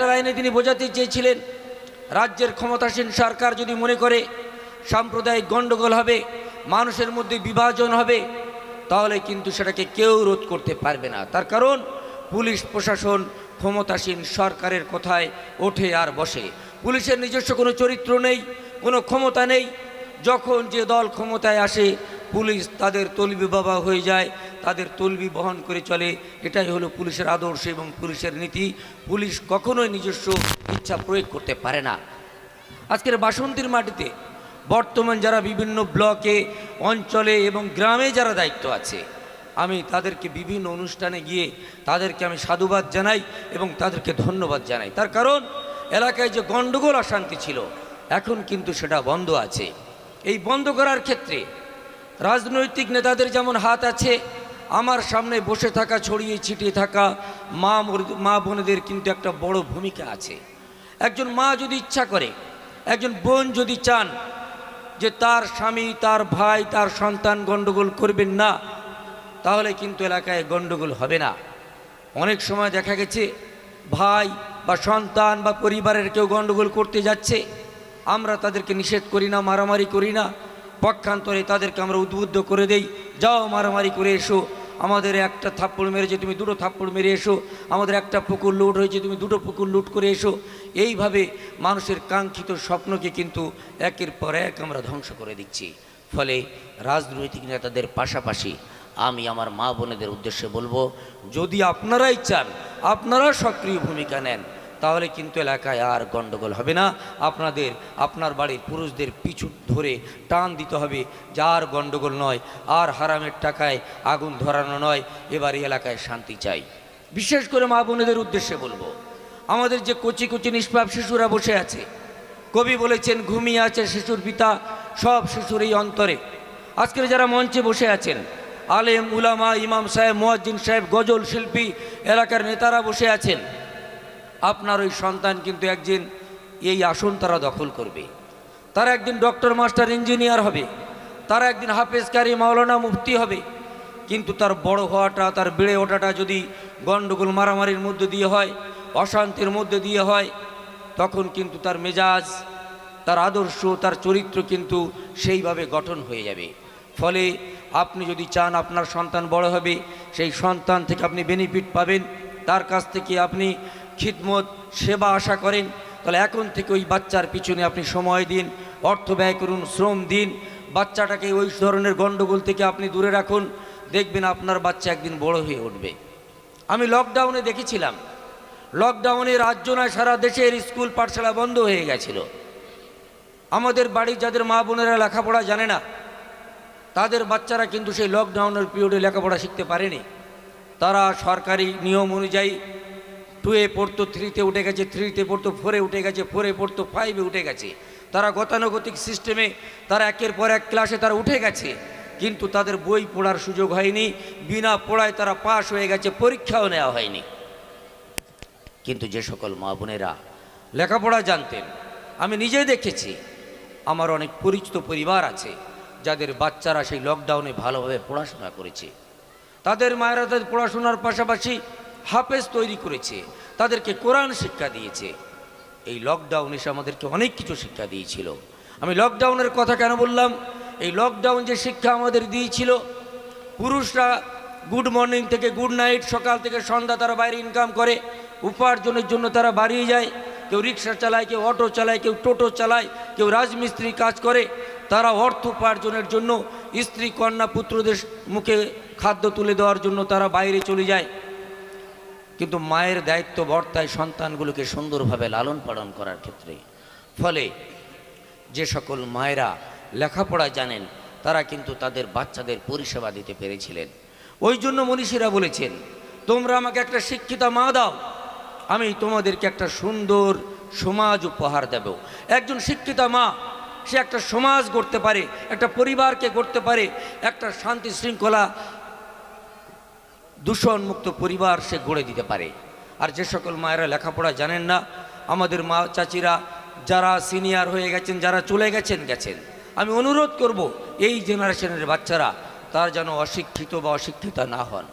একটা লাইনে তিনি বোঝাতে চেয়েছিলেন, রাজ্যের ক্ষমতাসীন সরকার যদি মনে করে সাম্প্রদায়িক গণ্ডগোল হবে, মানুষের মধ্যে বিভাজন হবে, তাহলে কিন্তু সেটাকে কেউ রোধ করতে পারবে না। তার কারণ, পুলিশ প্রশাসন ক্ষমতাসীন সরকারের কথায় ওঠে আর বসে। পুলিশের নিজস্ব কোনো চরিত্র নেই, কোনো ক্ষমতা নেই। যখন যে দল ক্ষমতায় আসে পুলিশ তাদের তলবি বাবা হয়ে যায়, তাদের তলবি বহন করে চলে। এটাই হলো পুলিশের আদর্শ এবং পুলিশের নীতি। পুলিশ কখনোই নিজস্ব ইচ্ছা প্রয়োগ করতে পারে না। আজকের বাসন্তীর মাটিতে বর্তমান যারা বিভিন্ন ব্লকে, অঞ্চলে এবং গ্রামে যারা দায়িত্ব আছে, আমি তাদেরকে বিভিন্ন অনুষ্ঠানে গিয়ে তাদেরকে আমি সাধুবাদ জানাই এবং তাদেরকে ধন্যবাদ জানাই। তার কারণ, এলাকায় যে গণ্ডগোল, অশান্তি ছিল, এখন কিন্তু সেটা বন্ধ আছে। এই বন্ধ করার ক্ষেত্রে রাজনৈতিক নেতাদের যেমন হাত আছে, আমার সামনে বসে থাকা, ছড়িয়ে ছিটিয়ে থাকা মা মা বোনেদের কিন্তু একটা বড় ভূমিকা আছে। একজন মা যদি ইচ্ছা করে, একজন বোন যদি চান যে তার স্বামী, তার ভাই, তার সন্তান গণ্ডগোল করবেন না, তাহলে কিন্তু এলাকায় গণ্ডগোল হবে না। অনেক সময় দেখা গেছে, ভাই বা সন্তান বা পরিবারের কেউ গণ্ডগোল করতে যাচ্ছে, আমরা তাদেরকে নিষেধ করি না, মারামারি করি না পক্ষান্তরে তাদেরকে আমরা উদ্বুদ্ধ করে দেই। যাও মারামারি করে এসো। আমাদের একটা থাপ্পড় মেরেছে, তুমি দুটো থাপ্পড় মেরে এসো। আমাদের একটা পুকুর লুট হয়েছে, তুমি দুটো পুকুর লুট করে এসো। এইভাবে মানুষের কাঙ্ক্ষিত স্বপ্নকে কিন্তু একের পর এক আমরা ধ্বংস করে দিচ্ছি। ফলে রাজনৈতিক নেতাদের পাশাপাশি আমি আমার মা বোনেদের উদ্দেশ্যে বলব, যদি আপনারাই চান, আপনারা সক্রিয় ভূমিকা নেন। তাহলে কিন্তু এলাকায় আর গণ্ডগোল হবে না। আপনাদের, আপনার বাড়ির পুরুষদের পিছু ধরে টান দিতে হবে, যার গণ্ডগোল নয়, আর হারামের টাকায় আগুন ধরানো নয়, এবার এলাকায় শান্তি চাই। বিশেষ করে মা বোনেদের উদ্দেশ্যে বলব, আমাদের যে কচি কচি নিষ্পাপ শিশুরা বসে আছে, কবি বলেছেন, ঘুমিয়ে আছে শিশুর পিতা, সব শিশুর এই অন্তরে। আজকের যারা মঞ্চে বসে আছেন, আলেম, উলামা, ইমাম সাহেব, মোয়াজ্জিন সাহেব, গজল শিল্পী, এলাকার নেতারা বসে আছেন আপনার ওই সন্তান কিন্তু একদিন এই আসন তারা দখল করবে। তারা একদিন ডক্টর, মাস্টার, ইঞ্জিনিয়ার হবে। তারা একদিন হাফেজ কারি মাওলানা, মুফতি হবে। কিন্তু তার বড় হওয়াটা, তার বেড়ে ওঠাটা যদি গণ্ডগোল, মারামারির মধ্যে দিয়ে হয়, অশান্তির মধ্যে দিয়ে হয়, তখন কিন্তু তার মেজাজ, তার আদর্শ, তার চরিত্র কিন্তু সেইভাবে গঠন হয়ে যাবে। ফলে আপনি যদি চান আপনার সন্তান বড় হবে, সেই সন্তান থেকে আপনি বেনিফিট পাবেন। তার কাছ থেকে আপনি খিদমত, সেবা আশা করেন, তাহলে এখন থেকে ওই বাচ্চার পিছনে আপনি সময় দিন, অর্থ ব্যয় করুন, শ্রম দিন, বাচ্চাটাকে ওই ধরনের গণ্ডগোল থেকে আপনি দূরে রাখুন, দেখবেন আপনার বাচ্চা একদিন বড় হয়ে উঠবে। আমি লকডাউনে দেখেছিলাম লকডাউনে রাজ্য নয় সারা দেশের স্কুল পাঠশালা বন্ধ হয়ে গেছিল। আমাদের বাড়ির যাদের মা বোনেরা লেখাপড়া জানে না, তাদের বাচ্চারা কিন্তু সেই লকডাউনের পিরিয়ডে লেখাপড়া শিখতে পারেনি। তারা সরকারি নিয়ম অনুযায়ী টুয়ে পড়তো থ্রিতে উঠে গেছে, থ্রিতে পড়তো ফোরে উঠে গেছে, ফোরে পড়তো ফাইভে উঠে গেছে। তারা গতানুগতিক সিস্টেমে, তারা একের পর এক ক্লাসে তারা উঠে গেছে। কিন্তু তাদের বই পড়ার সুযোগ হয়নি, বিনা পড়ায় তারা পাশ হয়ে গেছে, পরীক্ষাও নেওয়া হয়নি। কিন্তু যে সকল মা বোনেরা লেখাপড়া জানতেন, আমি নিজে দেখেছি, আমার অনেক পরিচিত পরিবার আছে, যাদের বাচ্চারা সেই লকডাউনে ভালোভাবে পড়াশোনা করেছে। তাদের মায়েরা তাদের পড়াশোনার পাশাপাশি হাফেজ তৈরি করেছে, তাদেরকে কোরআন শিক্ষা দিয়েছে। এই লকডাউন এসে আমাদেরকে অনেক কিছু শিক্ষা দিয়েছিল। আমি লকডাউনের কথা কেন বললাম? এই লকডাউন যে শিক্ষা আমাদের দিয়েছিল, পুরুষরা গুড মর্নিং থেকে গুড নাইট সকাল থেকে সন্ধ্যা তারা বাইরে ইনকাম করে, উপার্জনের জন্য তারা বাড়িয়ে যায়। কেউ রিক্সা চালায়, কেউ অটো চালায়, কেউ টোটো চালায়, কেউ রাজমিস্ত্রি কাজ করে, তারা অর্থ উপার্জনের জন্য স্ত্রী, কন্যা, পুত্রদের মুখে খাদ্য তুলে দেওয়ার জন্য তারা বাইরে চলে যায়। কিন্তু মায়ের দায়িত্ব বর্তায় সন্তানগুলোকে সুন্দরভাবে লালন পালন করার ক্ষেত্রে। ফলে যে সকল মায়েরা লেখাপড়া জানেন, তারা কিন্তু তাদের বাচ্চাদের পরিষেবা দিতে পেরেছিলেন। ওই জন্য মনীষীরা বলেছেন, তোমরা আমাকে একটা শিক্ষিতা মা দাও, আমি তোমাদেরকে একটা সুন্দর সমাজ উপহার দেব। একজন শিক্ষিতা মা, সে একটা সমাজ গড়তে পারে, একটা পরিবারকে গড়তে পারে, একটা শান্তি শৃঙ্খলা দূষণমুক্ত পরিবার সে গড়ে দিতে পারে। আর যে সকল মায়েরা লেখাপড়া জানেন না, আমাদের মা চাচিরা যারা সিনিয়র হয়ে গেছেন, যারা চলে গেছেন গেছেন। আমি অনুরোধ করব, এই জেনারেশনের বাচ্চারা তার যেন অশিক্ষিত বা অশিক্ষিতা না হন।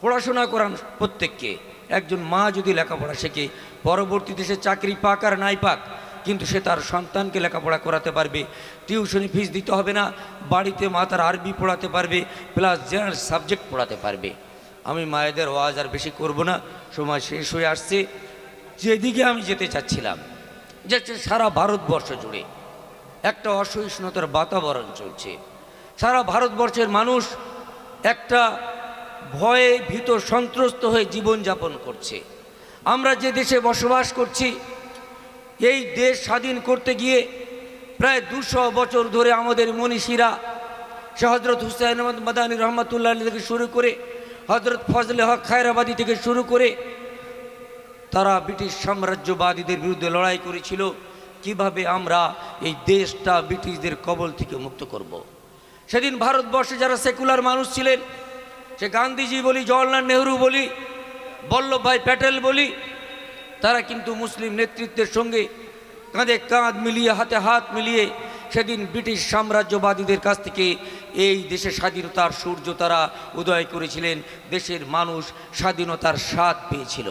পড়াশোনা করান প্রত্যেককে। একজন মা যদি লেখাপড়া শেখে, পরবর্তীতে সে চাকরি পাক আর নাই পাক, কিন্তু সে তার সন্তানকে লেখাপড়া করাতে পারবে, টিউশনি ফিস দিতে হবে না, বাড়িতে মা তার আরবি পড়াতে পারবে, প্লাস জেনারেল সাবজেক্ট পড়াতে পারবে। আমি মায়েদের ওয়াজ আর বেশি করব না, সময় শেষ হয়ে আসছে। যেদিকে আমি যেতে চাচ্ছিলাম যে সারা ভারতবর্ষ জুড়ে একটা অসহিষ্ণুতার বাতাবরণ চলছে। সারা ভারতবর্ষের মানুষ একটা ভয়ে ভীত, সন্ত্রস্ত হয়ে জীবনযাপন করছে। আমরা যে দেশে বসবাস করছি, এই দেশ স্বাধীন করতে গিয়ে প্রায় দুশো বছর ধরে আমাদের মনীষীরা সে হজরত হুসাইন মাদানী রহমতুল্লাহ থেকে শুরু করে হজরত ফজলে হক খায়রাবাদী থেকে শুরু করে তারা ব্রিটিশ সাম্রাজ্যবাদীদের বিরুদ্ধে লড়াই করেছিল, কীভাবে আমরা এই দেশটা ব্রিটিশদের কবল থেকে মুক্ত করব। সেদিন ভারতবর্ষে যারা সেকুলার মানুষ ছিলেন, সে গান্ধীজি বলি, জওয়াহরলাল নেহরু বলি বল্লভভাই প্যাটেল বলি, তারা কিন্তু মুসলিম নেতৃত্বের সঙ্গে কাঁধে কাঁধ মিলিয়ে, হাতে হাত মিলিয়ে সেদিন ব্রিটিশ সাম্রাজ্যবাদীদের কাছ থেকে এই দেশে স্বাধীনতার সূর্য তারা উদয় করেছিলেন, দেশের মানুষ স্বাধীনতার স্বাদ পেয়েছিল।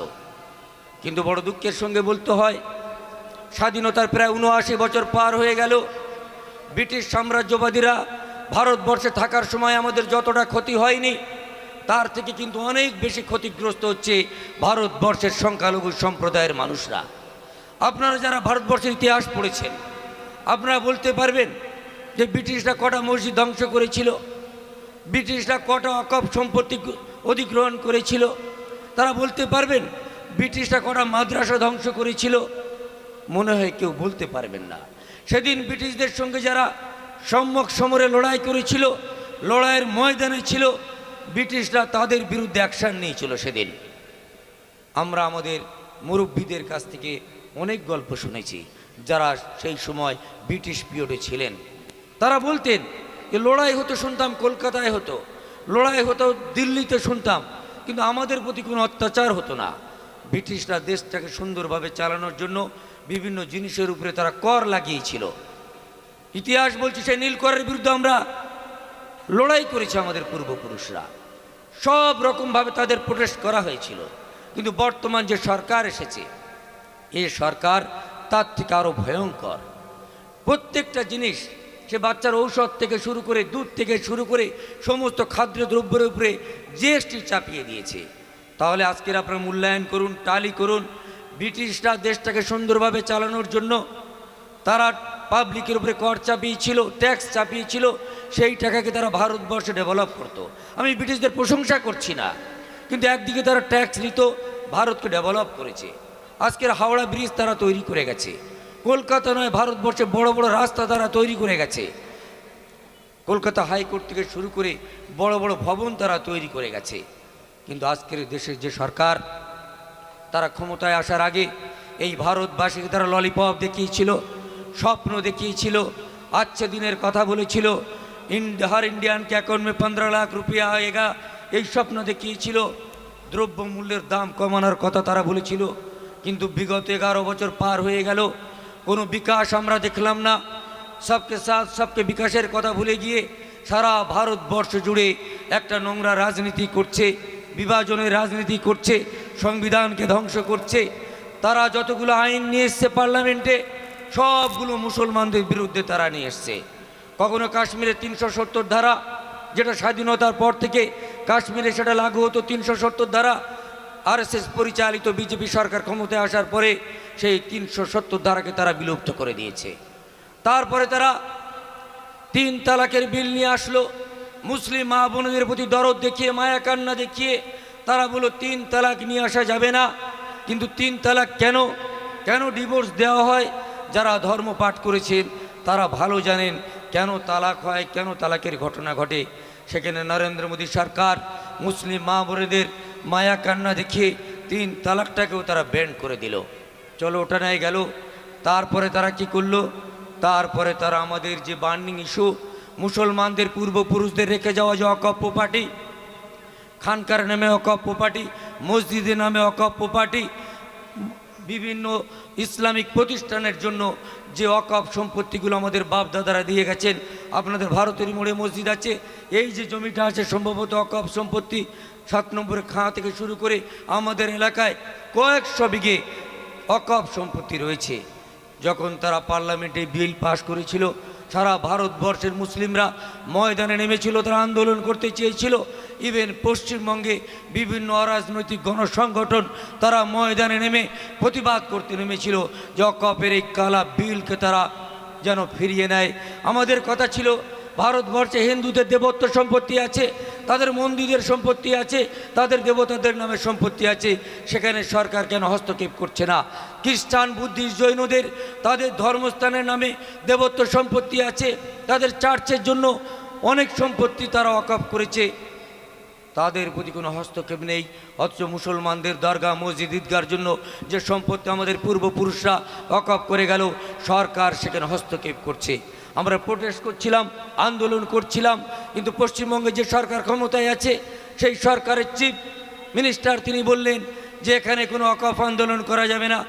কিন্তু বড় দুঃখের সঙ্গে বলতে হয়, স্বাধীনতার প্রায় উনআশি বছর পার হয়ে গেল। ব্রিটিশ সাম্রাজ্যবাদীরা ভারতবর্ষে থাকার সময় আমাদের যতটা ক্ষতি হয়নি, তার থেকে কিন্তু অনেক বেশি ক্ষতিগ্রস্ত হচ্ছে ভারতবর্ষের সংখ্যালঘু সম্প্রদায়ের মানুষরা। আপনারা যারা ভারতবর্ষের ইতিহাস পড়েছেন আপনারা বলতে পারবেন যে ব্রিটিশরা কটা মসজিদ ধ্বংস করেছিল, ব্রিটিশরা কটা অকপ সম্পত্তি অধিগ্রহণ করেছিল, তারা বলতে পারবেন ব্রিটিশরা কটা মাদ্রাসা ধ্বংস করেছিল, মনে হয় কেউ বলতে পারবেন না। সেদিন ব্রিটিশদের সঙ্গে যারা সম্মুখ সমরে লড়াই করেছিল, লড়াইয়ের ময়দানে ছিল, ব্রিটিশরা তাদের বিরুদ্ধে অ্যাকশান নিয়েছিল সেদিন। আমরা আমাদের মুরব্বীদের কাছ থেকে অনেক গল্প শুনেছি। যারা সেই সময় ব্রিটিশ পিরিয়ডে ছিলেন, তারা বলতেন যে লড়াই হতো শুনতাম, কলকাতায় হতো, লড়াই হতো দিল্লিতে শুনতাম, কিন্তু আমাদের প্রতি কোনো অত্যাচার হতো না। ব্রিটিশরা দেশটাকে সুন্দরভাবে চালানোর জন্য বিভিন্ন জিনিসের উপরে তারা কর লাগিয়েছিল। ইতিহাস বলছি সেই নীলকরের বিরুদ্ধে আমরা লড়াই করেছে আমাদের পূর্বপুরুষরা। সব রকমভাবে তাদের প্রোটেস্ট করা হয়েছিল। কিন্তু বর্তমান যে সরকার এসেছে, এ সরকার তার থেকে আরও ভয়ঙ্কর। প্রত্যেকটা জিনিস সে বাচ্চার ঔষধ থেকে শুরু করে, দুধ থেকে শুরু করে, সমস্ত খাদ্য দ্রব্যের উপরে জিএসটি চাপিয়ে দিয়েছে। তাহলে আজকের আপনার মূল্যায়ন করুন, টালি করুন। ব্রিটিশরা দেশটাকে সুন্দরভাবে চালানোর জন্য তারা পাবলিকের উপরে কর চাপিয়েছিল, ট্যাক্স চাপিয়েছিল, সেই টাকাকে তারা ভারতবর্ষে ডেভেলপ করতো। আমি ব্রিটিশদের প্রশংসা করছি না, কিন্তু একদিকে তারা ট্যাক্স নিত, ভারতকে ডেভেলপ করেছে। আজকের হাওড়া ব্রিজ তারা তৈরি করে গেছে। কলকাতা নয়, ভারতবর্ষে বড় বড় রাস্তা তারা তৈরি করে গেছে। কলকাতা হাইকোর্ট থেকে শুরু করে বড় বড় ভবন তারা তৈরি করে গেছে। কিন্তু আজকের দেশের যে সরকার, তারা ক্ষমতায় আসার আগে এই ভারতবাসীকে তারা ললিপপ দেখিয়েছিল, স্বপ্ন দেখিয়েছিল আচ্ছা দিনের কথা বলেছিল হর ইন্ডিয়ান কে অ্যাকাউন্ট পনেরো লাখ রুপিয়া আয়েগা, এই স্বপ্ন দেখিয়েছিল দ্রব্য মূল্যের দাম কমানোর কথা তারা বলেছিল। কিন্তু বিগত এগারো বছর পার হয়ে গেল। কোনো বিকাশ আমরা দেখলাম না। সবকে সাথ, সবকে বিকাশের কথা ভুলে গিয়ে সারা ভারতবর্ষ জুড়ে একটা নোংরা রাজনীতি করছে, বিভাজনের রাজনীতি করছে, সংবিধানকে ধ্বংস করছে। তারা যতগুলো আইন নিয়ে এসছে পার্লামেন্টে, সবগুলো মুসলমানদের বিরুদ্ধে তারা নিয়ে এসছে। কখনো কাশ্মীরে তিনশো সত্তর ধারা, যেটা স্বাধীনতার পর থেকে কাশ্মীরে সেটা লাগু হতো তিনশো সত্তর ধারা আরএসএস পরিচালিত বিজেপি সরকার ক্ষমতায় আসার পরে সেই তিনশো সত্তর ধারাকে তারা বিলুপ্ত করে দিয়েছে। তারপরে তারা তিন তালাকের বিল নিয়ে আসলো। মুসলিম মা বোনদের প্রতি দরদ দেখিয়ে, মায়া কান্না দেখিয়ে তারা বলল, তিন তালাক নিয়ে আসা যাবে না। কিন্তু তিন তালাক কেন? কেন ডিভোর্স দেওয়া হয়? যারা ধর্ম পাঠ করেছেন, তারা ভালো জানেন কেন তালাক হয়, কেন তালাকের ঘটনা ঘটে। সেখানে নরেন্দ্র মোদী সরকার মুসলিম মা মায়া কান্না দেখে তিন তালাকটাকেও তারা ব্যান্ড করে দিল। চলো, ওটা নেয় গেল। তারপরে তারা কি করল? তারপরে তারা আমাদের যে বার্নিং ইস্যু, মুসলমানদের পূর্বপুরুষদের রেখে যাওয়া যে অকপ্য পার্টি, খানকার নামে অকপ্য পার্টি, মসজিদের নামে অকপ্য পার্টি বিভিন্ন ইসলামিক প্রতিষ্ঠানের জন্য যে অকাপ সম্পত্তিগুলো আমাদের বাপ দাদারা দিয়ে গেছেন, আপনাদের ভারতের মোড়ে মসজিদ আছে, এই যে জমিটা আছে সম্ভবত অকাপ সম্পত্তি সাত নম্বরের খাঁ থেকে শুরু করে আমাদের এলাকায় কয়েকশো বিঘে অকাপ সম্পত্তি রয়েছে। যখন তারা পার্লামেন্টে বিল পাশ করেছিল, সারা ভারতবর্ষের মুসলিমরা ময়দানে নেমেছিল, তারা আন্দোলন করতে চেয়েছিল ইভেন পশ্চিমবঙ্গে বিভিন্ন অরাজনৈতিক গণসংগঠন তারা ময়দানে নেমে প্রতিবাদ করতে নেমেছিল। যে অকপের এই কালা বিলকে তারা যেন ফিরিয়ে নেয়। আমাদের কথা ছিল, ভারতবর্ষে হিন্দুদের দেবত্ব সম্পত্তি আছে, তাদের মন্দিরের সম্পত্তি আছে, তাদের দেবতাদের নামে সম্পত্তি আছে, সেখানে সরকার কেন হস্তক্ষেপ করছে না? খ্রিস্টান, বুদ্ধিস্ট, জৈনদের তাদের ধর্মস্থানের নামে দেবত্ব সম্পত্তি আছে, তাদের চার্চের জন্য অনেক সম্পত্তি তারা অকাপ করেছে। তাদের প্রতি কোনো হস্তক্ষেপ নেই। অথচ মুসলমানদের দরগা মসজিদ ঈদগার জন্য যে সম্পত্তি আমাদের পূর্বপুরুষরা অকপ করে গেল, সরকার সেখানে হস্তক্ষেপ করছে। আমরা প্রোটেস্ট করছিলাম, আন্দোলন করছিলাম, কিন্তু পশ্চিমবঙ্গে যে সরকার ক্ষমতায় আছে, সেই সরকারের চিফ মিনিস্টার তিনি বললেন যে এখানে কোনো অকপ আন্দোলন করা যাবে না।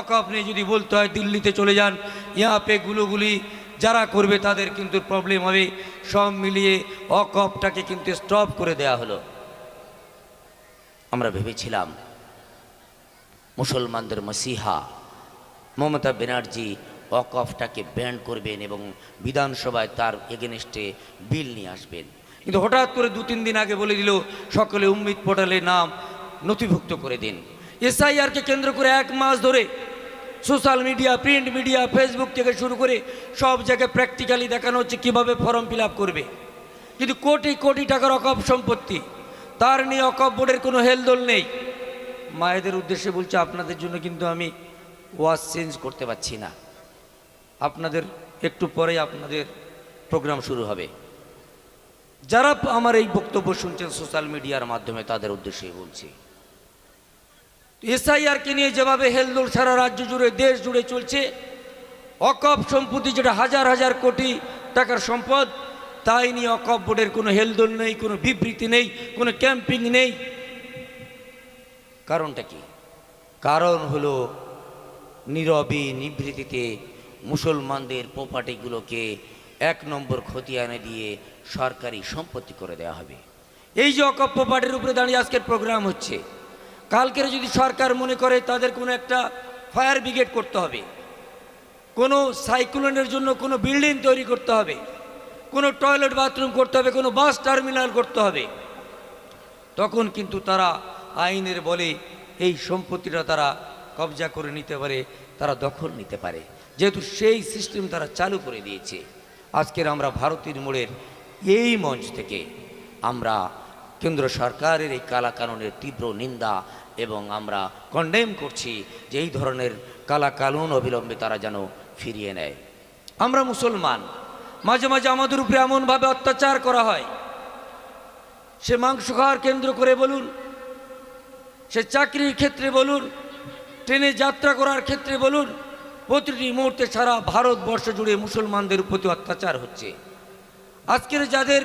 অকপ নিয়ে যদি বলতে হয় দিল্লিতে চলে যান ইয়াপে গুলোগুলি যারা করবে তাদের কিন্তু প্রবলেম হবে। সব মিলিয়ে অকপটাকে কিন্তু স্টপ করে দেয়া হলো। আমরা ভেবেছিলাম, মুসলমানদের মসিহা মমতা ব্যানার্জি অকফটাকে ব্যান করবেন এবং বিধানসভায় তার এগেনস্টে বিল নিয়ে আসবেন। কিন্তু হঠাৎ করে দু তিন দিন আগে বলে দিল, সকলে উম্মিদ পোর্টালে নাম নথিভুক্ত করে দিন। এসআইআরকে কেন্দ্র করে এক মাস ধরে social media, print media, Facebook থেকে শুরু করে সব জায়গায় প্র্যাকটিক্যালি দেখানো হচ্ছে কীভাবে ফর্ম ফিল করবে। কিন্তু কোটি কোটি টাকার অকপ সম্পত্তি, তার নিয়ে অকপ বোর্ডের কোনো হেলদোল নেই। মায়েদের উদ্দেশ্যে বলছে, আপনাদের জন্য কিন্তু আমি ওয়াজ চেঞ্জ করতে পারছি না। আপনাদের একটু পরে আপনাদের প্রোগ্রাম শুরু হবে। যারা আমার এই বক্তব্য শুনছেন সোশ্যাল মিডিয়ার মাধ্যমে, তাদের উদ্দেশ্যে বলছি। এসআইআরকে নিয়ে যেভাবে হেলদোল সারা রাজ্য জুড়ে, দেশ জুড়ে চলছে, অকপ সম্পত্তি যেটা হাজার হাজার কোটি টাকার সম্পদ, তাই নিয়ে অকপ বোর্ডের কোনো হেলদোল নেই, কোনো বিবৃতি নেই, কোনো ক্যাম্পিং নেই। কারণটা কি? কারণ হলো নীরবে নিবৃত্তিতে মুসলমানদের প্রপার্টিগুলোকে এক নম্বর খতিয়ানে দিয়ে সরকারি সম্পত্তি করে দেওয়া হবে। এই যে অকপ প্রপার্টির উপরে দাঁড়িয়ে আজকের প্রোগ্রাম হচ্ছে কালকের যদি সরকার মনে করে তাদের কোনো একটা ফায়ার ব্রিগেড করতে হবে, কোনো সাইক্লোনের জন্য কোনো বিল্ডিং তৈরি করতে হবে, কোনো টয়লেট বাথরুম করতে হবে, কোনো বাস টার্মিনাল করতে হবে, তখন কিন্তু তারা আইনের বলে এই সম্পত্তিটা তারা কবজা করে নিতে পারে, তারা দখল নিতে পারে। যেহেতু সেই সিস্টেম তারা চালু করে দিয়েছে। আজকের আমরা ভারতীয় মোড়ের এই মঞ্চ থেকে আমরা কেন্দ্র সরকারের এই কালা কানুনের তীব্র নিন্দা এবং আমরা কন্ডেম করছি যে এই ধরনের কালাকানুন অবিলম্বে তারা যেন ফিরিয়ে নেয়। আমরা মুসলমান, মাঝে মাঝে আমাদের উপরে এমনভাবে অত্যাচার করা হয়। সে মাংস খাওয়ার কেন্দ্র করে বলুন, সে চাকরির ক্ষেত্রে বলুন, ট্রেনে যাত্রা করার ক্ষেত্রে বলুন, প্রতিটি মুহূর্তে সারা ভারতবর্ষ জুড়ে মুসলমানদের প্রতি অত্যাচার হচ্ছে। আজকের যাদের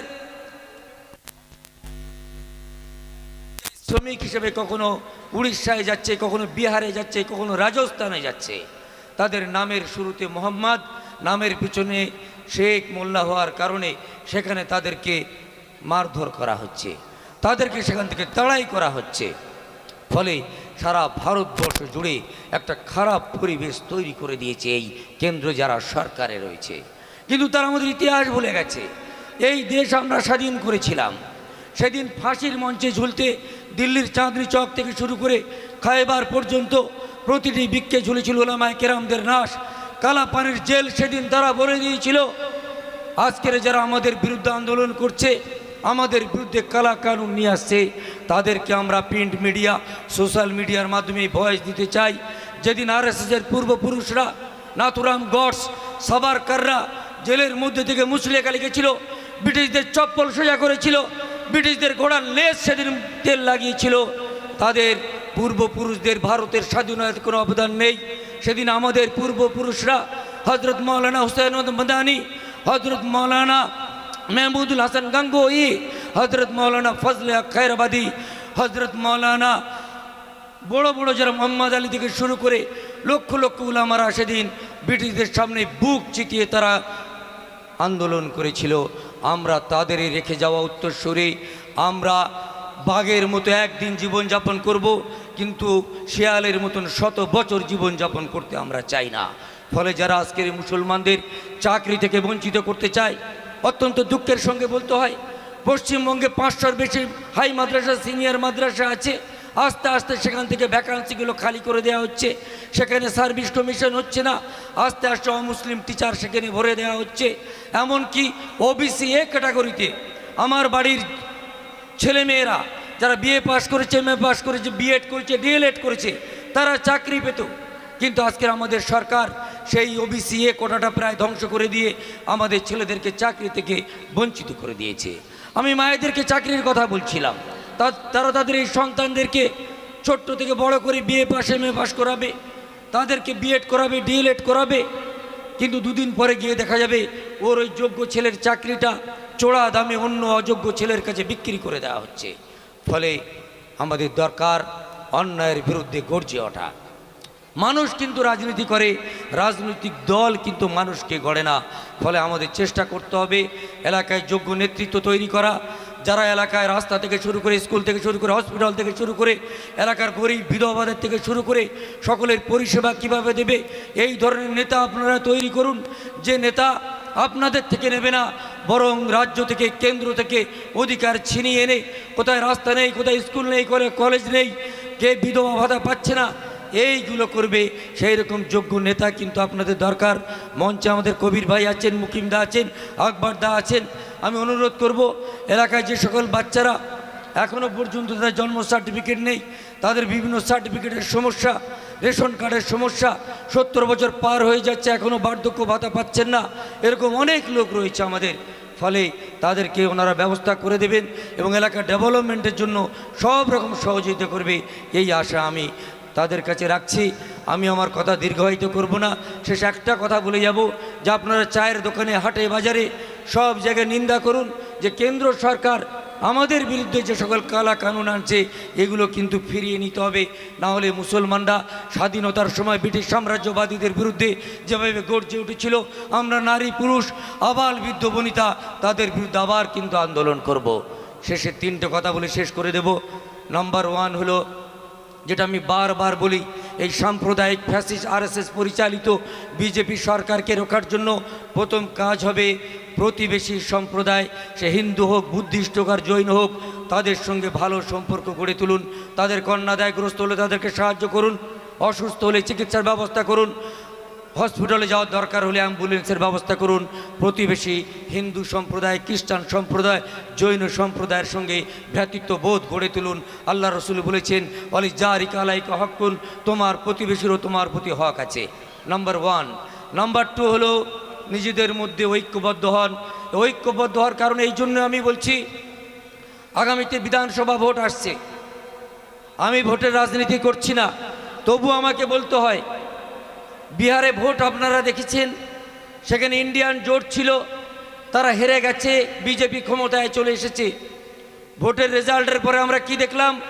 শ্রমিক হিসেবে কখনো উড়িষ্যায় যাচ্ছে, কখনো বিহারে যাচ্ছে, কখনো রাজস্থানে যাচ্ছে। তাদের নামের শুরুতে মোহাম্মদ, নামের পিছনে শেখ মোল্লা হওয়ার কারণে সেখানে তাদেরকে মারধর করা হচ্ছে। তাদেরকে সেখান থেকে তাড়াই করা হচ্ছে। ফলে সারা ভারতবর্ষ জুড়ে একটা খারাপ পরিবেশ তৈরি করে দিয়েছে এই কেন্দ্র যারা সরকারে রয়েছে। কিন্তু তারা আমাদের ইতিহাস ভুলে গেছে। এই দেশ আমরা স্বাধীন করেছিলাম। সেদিন ফাঁসির মঞ্চে ঝুলতে দিল্লির চাঁদনি চক থেকে শুরু করে খায়বার পর্যন্ত প্রতিটি বিক্ষে ঝুলেছিল ওলামায় কেরামদের নাশ। কালা পানির জেল সেদিন তারা বলে দিয়েছিল। আজকের যারা আমাদের বিরুদ্ধে আন্দোলন করছে, আমাদের বিরুদ্ধে কালা কানুন নিয়ে আসছে, তাদেরকে আমরা প্রিন্ট মিডিয়া, সোশ্যাল মিডিয়ার মাধ্যমে ভয়েস দিতে চাই। যেদিন আর এস এসের পূর্বপুরুষরা, নাথুরাম গডস সাবারকাররা জেলের মধ্যে থেকে মুসলিয়া লিখেছিল ব্রিটিশদের চপ্পল সোজা করেছিল ব্রিটিশদের ঘোড়ার লেজ সেদিন তেল লাগিয়েছিল। তাদের পূর্বপুরুষদের ভারতের স্বাধীনতার কোনো অবদান নেই। সেদিন আমাদের পূর্বপুরুষরা হজরত মৌলানা হুসেন মদানি হজরত মৌলানা মেহমুদুল হাসান গাঙ্গুই হজরত মৌলানা ফজলে খায়রাবাদী হজরত মৌলানা বড় বড় যারা মোহাম্মদ আলী থেকে শুরু করে লক্ষ লক্ষ উলামারা সেদিন ব্রিটিশদের সামনে বুক চিতিয়ে তারা আন্দোলন করেছিল। আমরা তাদেরই রেখে যাওয়া উত্তরস্বরে আমরা বাঘের মতো একদিন জীবনযাপন করব, কিন্তু শেয়ালের মতন শত বছর জীবনযাপন করতে আমরা চাই না। ফলে যারা আজকের মুসলমানদের চাকরি থেকে বঞ্চিত করতে চায়, অত্যন্ত দুঃখের সঙ্গে বলতে হয়, পশ্চিমবঙ্গে পাঁচশোর বেশি হাই মাদ্রাসা, সিনিয়র মাদ্রাসা আছে আস্তে আস্তে সেখান থেকে ভ্যাকান্সিগুলো খালি করে দেওয়া হচ্ছে। সেখানে সার্ভিস কমিশন হচ্ছে না। আস্তে আস্তে অমুসলিম টিচার সেখানে ভরে দেওয়া হচ্ছে। এমনকি ওবিসি এ ক্যাটাগরিতে আমার বাড়ির ছেলেমেয়েরা যারা বিএ পাস করেছে এম এ পাস করেছে বিএড করেছে ডিএলএড করেছে, তারা চাকরি পেত। কিন্তু আজকের আমাদের সরকার সেই ওবিসি এ কোটাটা প্রায় ধ্বংস করে দিয়ে আমাদের ছেলেদেরকে চাকরি থেকে বঞ্চিত করে দিয়েছে। আমি মায়েদেরকে চাকরির কথা বলছিলাম। তারা তাদের এই সন্তানদেরকে ছোট্ট থেকে বড় করে BA pass M A pass করাবে, তাদেরকে বিএড করাবে ডিএলএড করাবে, কিন্তু দুদিন পরে গিয়ে দেখা যাবে ওর ওই যোগ্য ছেলের চাকরিটা চোড়া দামে অন্য অযোগ্য ছেলের কাছে বিক্রি করে দেওয়া হচ্ছে। ফলে আমাদের দরকার অন্যায়ের বিরুদ্ধে গর্জে ওঠা। মানুষ কিন্তু রাজনীতি করে, রাজনৈতিক দল কিন্তু মানুষকে গড়ে না। ফলে আমাদের চেষ্টা করতে হবে এলাকায় যোগ্য নেতৃত্ব তৈরি করা যারা এলাকায় রাস্তা থেকে শুরু করে স্কুল থেকে শুরু করে হসপিটাল থেকে শুরু করে এলাকার গরিব বিধবাদের থেকে শুরু করে সকলের পরিষেবা কীভাবে দেবে, এই ধরনের নেতা আপনারা তৈরি করুন। যে নেতা আপনাদের থেকে নেবে না, বরং রাজ্য থেকে, কেন্দ্র থেকে অধিকার ছিনিয়ে এনে, কোথায় রাস্তা নেই, কোথায় স্কুল নেই কলেজ নেই, কে বিধবা ভাতা পাচ্ছে না এইগুলো করবে সেই রকম যোগ্য নেতা কিন্তু আপনাদের দরকার। মঞ্চে আমাদের কবির ভাই আছেন, মুকিম দা আছেন, আকবর দা আছেন। আমি অনুরোধ করব, এলাকায় যে সকল বাচ্চারা এখনও পর্যন্ত তাদের জন্ম সার্টিফিকেট নেই, তাদের বিভিন্ন সার্টিফিকেটের সমস্যা, রেশন কার্ডের সমস্যা, সত্তর বছর পার হয়ে যাচ্ছে এখনও বার্ধক্য ভাতা পাচ্ছেন না, এরকম অনেক লোক রয়েছে আমাদের। ফলে তাদেরকে ওনারা ব্যবস্থা করে দেবেন এবং এলাকার ডেভেলপমেন্টের জন্য সব রকম সহযোগিতা করবে, এই আশা আমি তাদের কাছে রাখছি। আমি আমার কথা দীর্ঘায়িত করব না। শেষ একটা কথা বলে যাব যে আপনারা চায়ের দোকানে, হাটে, বাজারে সব জায়গায় নিন্দা করুন যে কেন্দ্র সরকার আমাদের বিরুদ্ধে যে সকল কালা কানুন আনছে, এগুলো কিন্তু ফিরিয়ে নিতে হবে। না হলে মুসলমানরা স্বাধীনতার সময় ব্রিটিশ সাম্রাজ্যবাদীদের বিরুদ্ধে যেভাবে গর্জে উঠেছিল, আমরা নারী, পুরুষ, আবাল, বৃদ্ধ, বনিতা তাদের বিরুদ্ধে আবার কিন্তু আন্দোলন করব। শেষে তিনটে কথা বলে শেষ করে দেব। নাম্বার ওয়ান হলো যেটা আমি বারবার বলি, এই সাম্প্রদায়িক ফ্যাসিস আরএসএস পরিচালিত বিজেপি সরকারকে রোখার জন্য প্রথম কাজ হবে প্রতিবেশী সম্প্রদায়, সে হিন্দু হোক, বুদ্ধিস্ট হোক আর জৈন হোক, তাদের সঙ্গে ভালো সম্পর্ক গড়ে তুলুন। তাদের কন্যাদায়গ্রস্ত হলে তাদেরকে সাহায্য করুন, অসুস্থ হলে চিকিৎসার ব্যবস্থা করুন। হসপিটালে যাওয়ার দরকার হলে অ্যাম্বুলেন্সের ব্যবস্থা করুন। প্রতিবেশী হিন্দু সম্প্রদায়, খ্রিস্টান সম্প্রদায়, জৈন সম্প্রদায়ের সঙ্গে ভ্রাতৃত্ব বোধ গড়ে তুলুন। আল্লাহ রসুল বলেছেন অলি জারিক আলাইকা হকুন তোমার প্রতিবেশীরও তোমার প্রতি হক আছে। নাম্বার ওয়ান নাম্বার টু হলো, নিজেদের মধ্যে ঐক্যবদ্ধ হন। ঐক্যবদ্ধ হওয়ার কারণে এই জন্য আমি বলছি, আগামীতে বিধানসভা ভোট আসছে। আমি ভোটের রাজনীতি করছি না। তবু আমাকে বলতে হয় বিহারে ভোট আপনারা দেখেছেন। সেখানে ইন্ডিয়ান জোট ছিল, তারা হেরে গেছে, বিজেপি ক্ষমতায় চলে এসেছে। ভোটের রেজাল্টের পরে আমরা কি দেখলাম?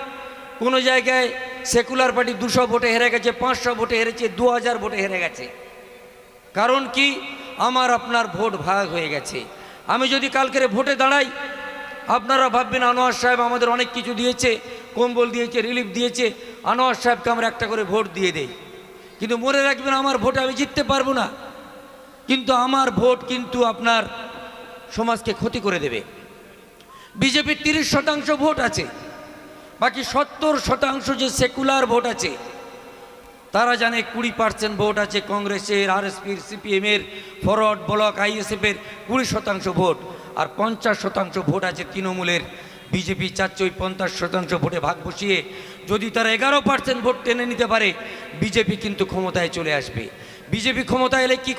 কোনো জায়গায় সেকুলার পার্টি দুশো ভোটে হেরে গেছে, পাঁচশো ভোটে হেরেছে, দু হাজার ভোটে হেরে গেছে। কারণ কি? আমার আপনার ভোট ভাগ হয়ে গেছে। আমি যদি কালকের ভোটে দাঁড়াই, আপনারা ভাববেন আনোয়ার সাহেব আমাদের অনেক কিছু দিয়েছে, কম্বল দিয়েছে রিলিফ দিয়েছে, আনোয়ার সাহেবকে আমরা একটা করে ভোট দিয়ে দেই। কিন্তু মনে রাখবেন, আমার ভোট আমি জিততে পারব না। কিন্তু আমার ভোট কিন্তু আপনার সমাজকে ক্ষতি করে দেবে। বিজেপির তিরিশ শতাংশ ভোট আছে, বাকি সত্তর শতাংশ যে সেকুলার ভোট আছে, তারা জানে কুড়ি পার্সেন্ট ভোট আছে কংগ্রেসের, আরএসপির, সিপিএমের ফরওয়ার্ড ব্লক, আইএসএফের, কুড়ি শতাংশ ভোট। আর পঞ্চাশ শতাংশ ভোট আছে তৃণমূলের, বিজেপি চাচ্ছে ওই পঞ্চাশ শতাংশ ভোটে ভাগ বসিয়ে যদি তারা এগারো পার্সেন্ট ভোট টেনে নিতে পারে, বিজেপি কিন্তু ক্ষমতায় চলে আসবে। বিজেপি ক্ষমতায় এলে কি